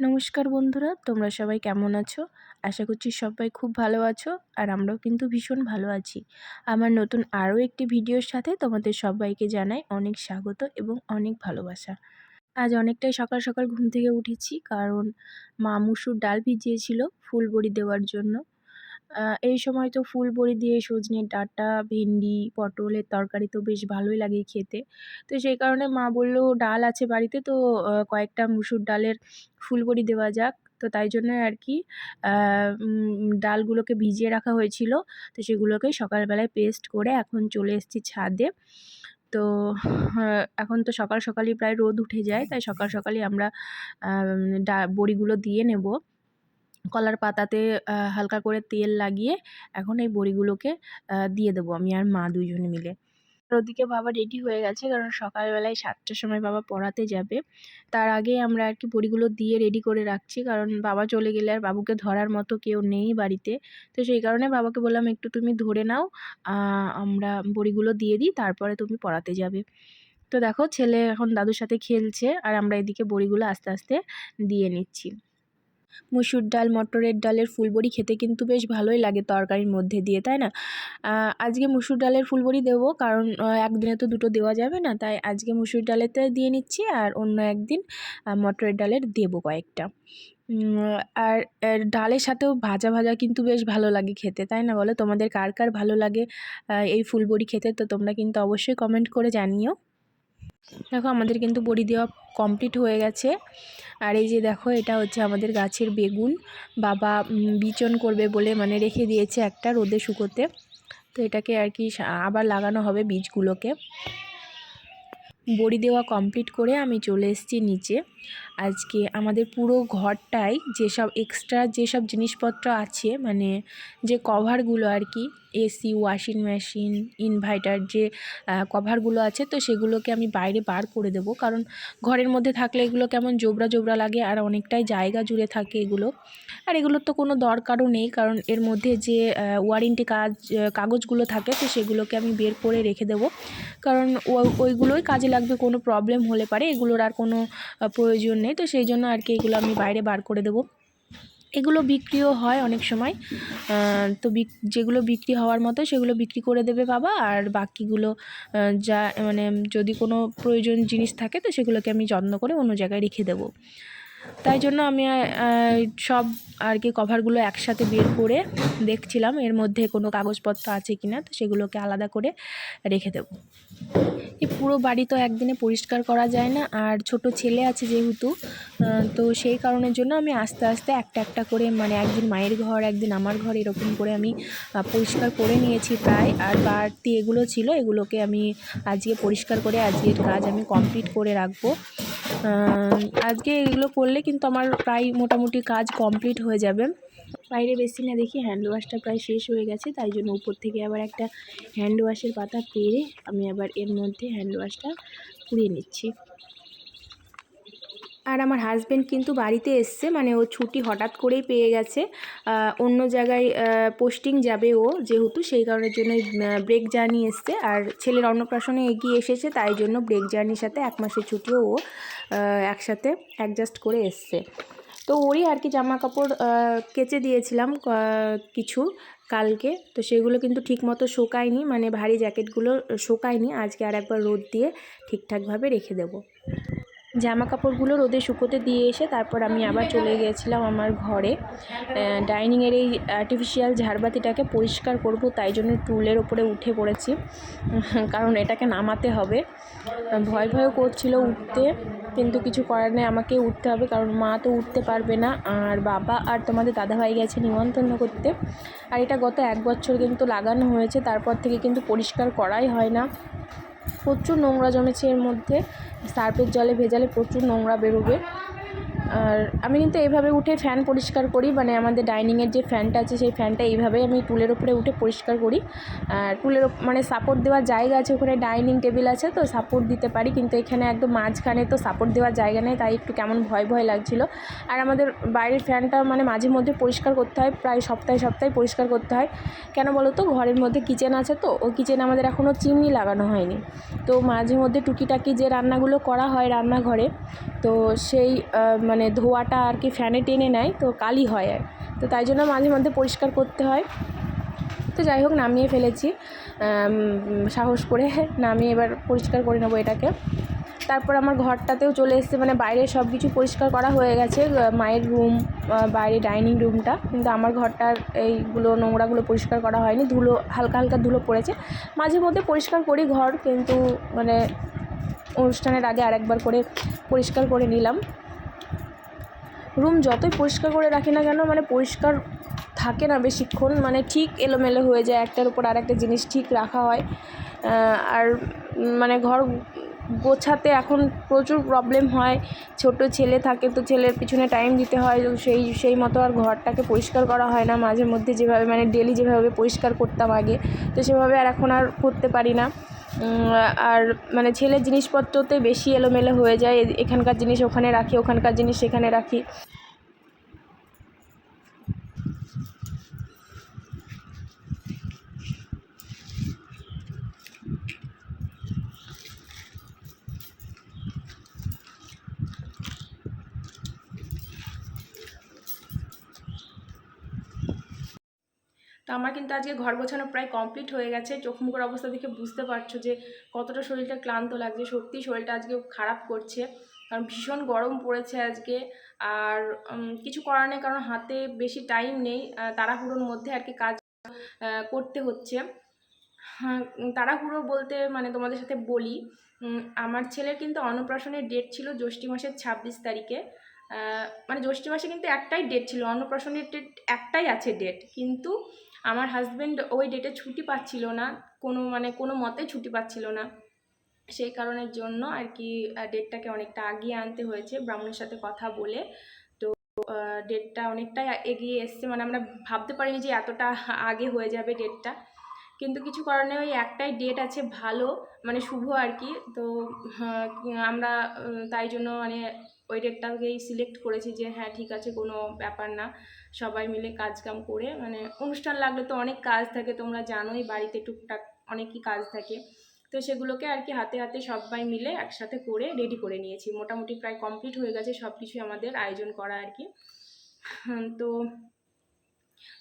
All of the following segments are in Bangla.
নমস্কার বন্ধুরা, তোমরা সবাই কেমন আছো? আশা করছি সবাই খুব ভালো আছো আর আমরাও কিন্তু ভীষণ ভালো আছি। আমার নতুন আরও একটি ভিডিওর সাথে তোমাদের সবাইকে জানাই অনেক স্বাগত এবং অনেক ভালোবাসা। আজ অনেকটাই সকাল সকাল ঘুম থেকে উঠেছি কারণ মা মুসুর ডাল ভিজিয়েছিল ফুল বড়ি দেওয়ার জন্য। এই সময় তো ফুল বড়ি দিয়ে সজনের ডাঁটা, ভেন্ডি পটলের তরকারি তো বেশ ভালোই লাগে খেতে। তো সেই কারণে মা বলল, ডাল আছে বাড়িতে, তো কয়েকটা মুসুর ডালের ফুল বড়ি দেওয়া যাক। তো তাই জন্য আর কি ডালগুলোকে ভিজিয়ে রাখা হয়েছিল। তো সেগুলোকে সকালবেলায় পেস্ট করে এখন চলে এসেছি ছাদে। তো এখন তো সকাল সকালই প্রায় রোদ উঠে যায়, তাই সকাল সকালই আমরা ডা, বড়িগুলো দিয়ে নেব। কলার পাতাতে হালকা করে তেল লাগিয়ে এখন এই বড়িগুলোকে দিয়ে দেবো আমি আর মা দুইজনে মিলে। ওদিকে বাবা রেডি হয়ে গেছে কারণ সকালবেলায় সাতটার সময় বাবা পড়াতে যাবে। তার আগে আমরা আর কি বড়িগুলো দিয়ে রেডি করে রাখছি কারণ বাবা চলে গেলে আর বাবুকে ধরার মতো কেউ নেই বাড়িতে। তো সেই কারণে বাবাকে বললাম, একটু তুমি ধরে নাও আমরা বড়িগুলো দিয়ে দিই, তারপরে তুমি পড়াতে যাবে। তো দেখো ছেলে এখন দাদুর সাথে খেলছে আর আমরা এদিকে বড়িগুলো আস্তে আস্তে দিয়ে নিচ্ছি। মুসুর ডাল, মটরের ডালের ফুলবড়ি খেতে কিন্তু বেশ ভালোই লাগে তরকারির মধ্যে দিয়ে, তাই না? আজকে মুসুর ডালের ফুলবড়ি দেবো কারণ একদিনে তো দুটো দেওয়া যাবে না, তাই আজকে মুসুর ডালেতে দিয়ে নিচ্ছি আর অন্য একদিন মটরের ডালের দেবো কয়েকটা। আর ডালের সাথেও ভাজা ভাজা কিন্তু বেশ ভালো লাগে খেতে, তাই না বলো? তোমাদের কার কার ভালো লাগে এই ফুলবড়ি খেতে? তো তোমরা কিন্তু অবশ্যই কমেন্ট করে জানিও। দেখো আমাদের কিন্তু বড়ি দেওয়া কমপ্লিট হয়ে গেছে। আর এই যে দেখো, এটা হচ্ছে আমাদের গাছের বেগুন। বাবা বিচন করবে বলে মানে রেখে দিয়েছে একটা রোদে শুকোতে। তো এটাকে আর কি আবার লাগানো হবে বীজগুলোকে। বড়ি দেওয়া কমপ্লিট করে আমি চলে এসেছি নিচে। আজকে আমাদের পুরো ঘরটাই যেসব এক্সট্রা যেসব জিনিসপত্র আছে মানে যে কভারগুলো আর কি এসি, ওয়াশিং মেশিন, ইনভার্টার যে কভারগুলো আছে, তো সেগুলোকে আমি বাইরে বার করে দেব। কারণ ঘরের মধ্যে থাকলে এগুলো কেমন জোবরা জোবরা লাগে আর অনেকটাই জায়গা জুড়ে থাকে এগুলো। আর এগুলোর তো কোনো দরকারও নেই, কারণ এর মধ্যে যে ওয়ারেন্টি কাজ কাগজগুলো থাকে, তো সেগুলোকে আমি বের করে রেখে দেব। কারণ ওইগুলোই কাজে লাগবে, কোনো প্রবলেম হলে পারে, এগুলোর আর কোনো প্রয়োজন নেই। তো সেই জন্য আর কি এগুলো আমি বাইরে বার করে দেবো। এগুলো বিক্রিও হয় অনেক সময়। তো যেগুলো বিক্রি হওয়ার মতো সেগুলো বিক্রি করে দেবে বাবা। আর বাকিগুলো যা মানে যদি কোনো প্রয়োজন জিনিস থাকে তো সেগুলোকে আমি যত্ন করে অন্য জায়গায় রেখে দেবো। তাই জন্য আমি সব আর কি কভারগুলো একসাথে বের করে দেখছিলাম। এর মধ্যে কোনো কাগজপত্র আছে কি না তো সেগুলোকে আলাদা করে রেখে দেবো। এই পুরো বাড়ি তো একদিনে পরিষ্কার করা যায় না, আর ছোট ছেলে আছে যেহেতু তো সেই কারণের জন্য আমি আস্তে আস্তে একটা একটা করে মানে একদিন মায়ের ঘর, একদিন আমার ঘর, এরকম করে আমি পরিষ্কার করে নিয়েছি প্রায়। আর বাড়তি এগুলো ছিল, এগুলোকে আমি আজকে পরিষ্কার করে, আজকের কাজ আমি কমপ্লিট করে রাখব। আজকে এগুলো করলে কিন্তু আমার প্রায় মোটামুটি কাজ কমপ্লিট হয়ে যাবে। বাইরে বেশি না দেখি হ্যান্ড ওয়াশটা প্রায় শেষ হয়ে গেছে, তাই জন্য উপর থেকে আবার একটা হ্যান্ড ওয়াশের পাতা পেরে আমি আবার এর মধ্যে হ্যান্ড ওয়াশটা পুড়িয়ে নিচ্ছি। আর আমার হাজব্যান্ড কিন্তু বাড়িতে এসছে মানে ও ছুটি হঠাৎ করেই পেয়ে গেছে। অন্য জায়গায় পোস্টিং যাবে ও যেহেতু, সেই কারণের জন্য ব্রেক জার্নি এসছে। আর ছেলের অন্নপ্রাশনে এগিয়ে এসেছে, তাই জন্য ব্রেক জার্নির সাথে এক মাসের ছুটিও ও একসাথে অ্যাডজাস্ট করে এসছে। তো ওরই আর কি জামা কাপড় কেচে দিয়েছিলাম কিছু কালকে। তো সেগুলো কিন্তু ঠিক মতো শোকায়নি মানে ভারী জ্যাকেটগুলো শোকায়নি। আজকে আর একবার রোদ দিয়ে ঠিকঠাকভাবে রেখে দেবো। জামা কাপড়গুলো রোদে শুকোতে দিয়ে এসে তারপর আমি আবার চলে গিয়েছিলাম আমার ঘরে। ডাইনিংয়ের এই আর্টিফিশিয়াল ঝাড়বাতিটাকে পরিষ্কার করব, তাই জন্য টুলের ওপরে উঠে পড়েছি। কারণ এটাকে নামাতে হবে। ভয় ভয়ও করছিল উঠতে, কিন্তু কিছু করার নেই, আমাকে উঠতে হবে, কারণ মা তো উঠতে পারবে না, আর বাবা আর তোমাদের দাদাভাই গেছে নিমন্ত্রণ করতে। আর এটা গত এক বছর কিন্তু লাগানো হয়েছে, তারপর থেকে কিন্তু পরিষ্কার করাই হয় না। প্রচুর নোংরা জমেছে এর মধ্যে। সার্ফের জলে ভেজালে প্রচুর নোংরা বেরোবে। আর আমি কিন্তু এইভাবে উঠে ফ্যান পরিষ্কার করি মানে আমাদের ডাইনিংয়ের যে ফ্যানটা আছে সেই ফ্যানটা এইভাবেই আমি টুলের ওপরে উঠে পরিষ্কার করি। আর টুলের মানে সাপোর্ট দেওয়ার জায়গা আছে, ওখানে ডাইনিং টেবিল আছে, তো সাপোর্ট দিতে পারি, কিন্তু এখানে একদম মাঝখানে তো সাপোর্ট দেওয়ার জায়গা নেই, তাই একটু কেমন ভয় ভয় লাগছিল। আর আমাদের বাইরের ফ্যানটা মানে মাঝে মধ্যে পরিষ্কার করতে হয়, প্রায় সপ্তাহে সপ্তাহে পরিষ্কার করতে হয়। কেন বলো তো, ঘরের মধ্যে কিচেন আছে তো ওই কিচেনে আমাদের এখনও চিমনি লাগানো হয়নি। তো মাঝে মধ্যে টুকিটাকি যে রান্নাগুলো করা হয় রান্নাঘরে, তো সেই মানে মানে ধোয়াটা আর কি ফ্যানে টেনে নেয়, তো কালি হয় আর। তো তাই জন্য মাঝে মধ্যে পরিষ্কার করতে হয়। তো যাই হোক, নামিয়ে ফেলেছি। সাহস করে নামিয়ে এবার পরিষ্কার করে নেব এটাকে। তারপর আমার ঘরটাতেও চলে এসেছে মানে বাইরে সব কিছু পরিষ্কার করা হয়ে গেছে। মায়ের রুম বাইরে ডাইনিং রুমটা। কিন্তু আমার ঘরটার এইগুলো নোংরাগুলো পরিষ্কার করা হয়নি। ধুলো, হালকা হালকা ধুলো পড়েছে। মাঝে মধ্যে পরিষ্কার করি ঘর, কিন্তু মানে অনুষ্ঠানের আগে আরেকবার করে পরিষ্কার করে নিলাম। রুম যতই পরিষ্কার করে রাখি না কেন মানে পরিষ্কার থাকে না বেশিক্ষণ মানে ঠিক এলোমেলো হয়ে যায় একটার উপর আর একটা জিনিস ঠিক রাখা হয়। আর মানে ঘর গোছাতে এখন প্রচুর প্রবলেম হয়, ছোট ছেলে থাকে তো ছেলের পিছনে টাইম দিতে হয়, তো সেই সেই মতো আর ঘরটাকে পরিষ্কার করা হয় না। মাঝে মধ্যে যেভাবে মানে ডেলি যেভাবে পরিষ্কার করতাম আগে, তো সেভাবে আর এখন আর করতে পারি না। আর মানে ছেলের জিনিসপত্রতে বেশি এলোমেলো হয়ে যায়। এখানকার জিনিস ওখানে রাখি, ওখানকার জিনিস সেখানে রাখি। তো আমার কিন্তু আজকে ঘর গোছানো প্রায় কমপ্লিট হয়ে গেছে। চোখ মুখের অবস্থা দেখে বুঝতে পারছ যে কতটা শরীরটা ক্লান্ত লাগছে। সত্যি শরীরটা আজকে খারাপ করছে। কারণ ভীষণ গরম পড়েছে আজকে। আর কিছু করার নেই কারণ হাতে বেশি টাইম নেই। তাড়াহুড়োর মধ্যে আর কি কাজ করতে হচ্ছে। হ্যাঁ তাড়াহুড়ো বলতে মানে তোমাদের সাথে বলি আমার ছেলের কিন্তু অন্নপ্রাশনের ডেট ছিল জ্যৈষ্ঠ মাসের ছাব্বিশ তারিখে। মানে জ্যৈষ্ঠ মাসে কিন্তু একটাই ডেট ছিল। অন্নপ্রাশনের ডেট একটাই আছে ডেট কিন্তু আমার হাজব্যান্ড ওই ডেটে ছুটি পাচ্ছিল না কোনো মানে কোনো মতে ছুটি পাচ্ছিল না। সেই কারণের জন্য আর কি ডেটটাকে অনেকটা আগিয়ে আনতে হয়েছে ব্রাহ্মণের সাথে কথা বলে। তো ডেটটা অনেকটাই এগিয়ে এসছে মানে আমরা ভাবতে পারিনি যে এতটা আগে হয়ে যাবে ডেটটা কিন্তু কিছু কারণে ওই একটাই ডেট আছে ভালো মানে শুভ আর কি। তো হ্যাঁ, আমরা তাই জন্য মানে ওই ডেটটাকেই সিলেক্ট করেছি যে হ্যাঁ ঠিক আছে, কোনো ব্যাপার না। সবাই মিলে কাজ কাম করে মানে অনুষ্ঠান লাগলে তো অনেক কাজ থাকে, তোমরা জানোই বাড়িতে টুকটাক অনেকই কাজ থাকে। তো সেগুলোকে আর কি হাতে হাতে সবাই মিলে একসাথে করে রেডি করে নিয়েছি। মোটামুটি প্রায় কমপ্লিট হয়ে গেছে সব কিছুই আমাদের আয়োজন করা আর কি। তো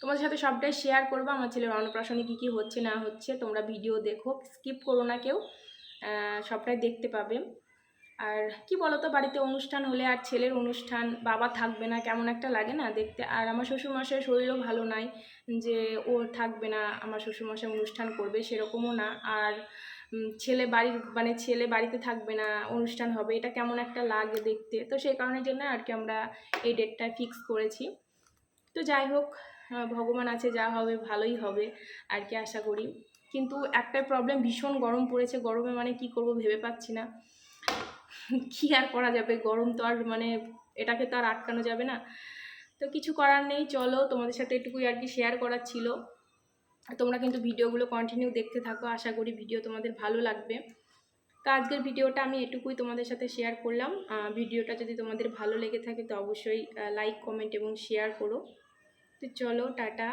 তোমাদের সাথে সবটাই শেয়ার করব। আমার ছেলের অন্নপ্রাশনে কী কী হচ্ছে না হচ্ছে তোমরা ভিডিও দেখো স্কিপ করো না কেউ। সবটাই দেখতে পাবে। আর কি বলো তো বাড়িতে অনুষ্ঠান হলে আর ছেলের অনুষ্ঠান, বাবা থাকবে না, কেমন একটা লাগে না দেখতে। আর আমার শ্বশুরমশাইয়ের শরীরও ভালো নাই যে ও থাকবে না, আমার শ্বশুরমশাই অনুষ্ঠান করবে সেরকমও না। আর ছেলে বাড়ির মানে ছেলে বাড়িতে থাকবে না, অনুষ্ঠান হবে, এটা কেমন একটা লাগে দেখতে। তো সেই কারণের জন্য আর কি আমরা এই ডেটটা ফিক্স করেছি। তো যাই হোক ভগবান আছে, যা হবে ভালোই হবে আর কি আশা করি। কিন্তু একটাই প্রবলেম ভীষণ গরম পড়েছে। গরমে মানে কি করব ভেবে পাচ্ছি না। কি আর করা যাবে? গরম তো আর মানে এটাকে তো আর আটকানো যাবে না। তো কিছু করার নেই, চলো তোমাদের সাথে এটুকুই আর কি শেয়ার করার ছিল। তোমরা কিন্তু ভিডিওগুলো কন্টিনিউ দেখতে থাকো, আশা করি ভিডিও তোমাদের ভালো লাগবে। তো আজকের ভিডিওটা আমি এটুকুই তোমাদের সাথে শেয়ার করলাম। ভিডিওটা যদি তোমাদের ভালো লেগে থাকে তো অবশ্যই লাইক কমেন্ট এবং শেয়ার করো। তো চলো, টাটা।